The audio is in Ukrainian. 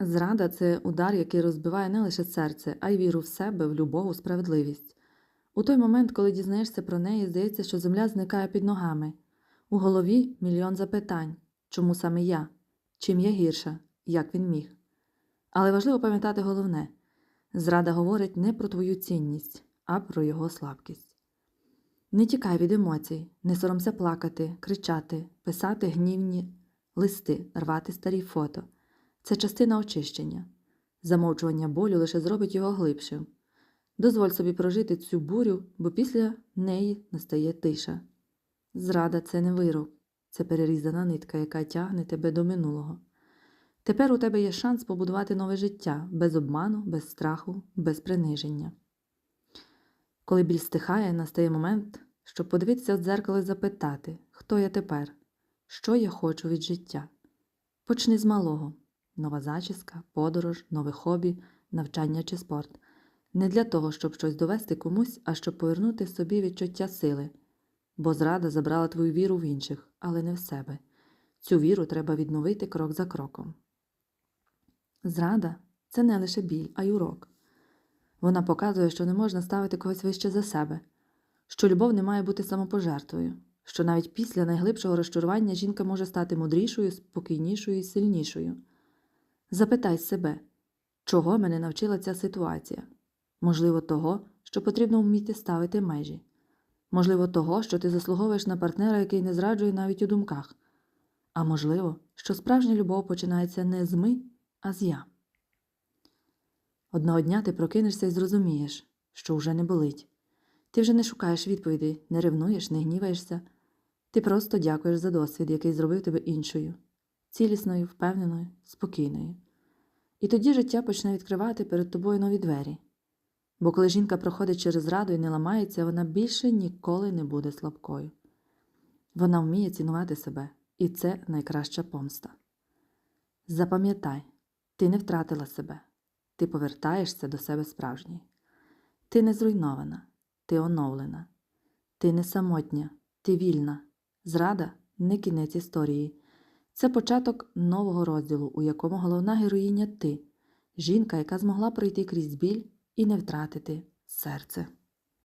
Зрада це удар, який розбиває не лише серце, а й віру в себе, в любов, у справедливість. У той момент, коли дізнаєшся про неї, здається, що земля зникає під ногами. У голові мільйон запитань чому саме я? Чим я гірша? Як він міг? Але важливо пам'ятати головне зрада говорить не про твою цінність, а про його слабкість. Не тікай від емоцій, не соромся плакати, кричати, писати гнівні листи, рвати старі фото. Це частина очищення. Замовчування болю лише зробить його глибшим. Дозволь собі прожити цю бурю, бо після неї настає тиша. Зрада це не вирок, це перерізана нитка, яка тягне тебе до минулого. Тепер у тебе є шанс побудувати нове життя без обману, без страху, без приниження. Коли біль стихає, настає момент, щоб подивитися в дзеркало і запитати, хто я тепер, що я хочу від життя. Почни з малого нова зачіска, подорож, нове хобі, навчання чи спорт. Не для того, щоб щось довести комусь, а щоб повернути собі відчуття сили. Бо зрада забрала твою віру в інших, але не в себе. Цю віру треба відновити крок за кроком. Зрада це не лише біль, а й урок. Вона показує, що не можна ставити когось вище за себе, що любов не має бути самопожертвою, що навіть після найглибшого розчарування жінка може стати мудрішою, спокійнішою і сильнішою. Запитай себе, чого мене навчила ця ситуація? Можливо, того, що потрібно вміти ставити межі, можливо, того, що ти заслуговуєш на партнера, який не зраджує навіть у думках, а можливо, що справжня любов починається не з ми, а з я. Одного дня ти прокинешся і зрозумієш, що вже не болить. Ти вже не шукаєш відповідей, не ревнуєш, не гніваєшся. Ти просто дякуєш за досвід, який зробив тебе іншою, цілісною, впевненою, спокійною. І тоді життя почне відкривати перед тобою нові двері. Бо коли жінка проходить через раду і не ламається, вона більше ніколи не буде слабкою. Вона вміє цінувати себе, і це найкраща помста. Запам'ятай, ти не втратила себе, ти повертаєшся до себе справжньої. Ти не зруйнована, ти оновлена, ти не самотня, ти вільна. Зрада не кінець історії. Це початок нового розділу, у якому головна героїня ти, жінка, яка змогла пройти крізь біль і не втратити серце.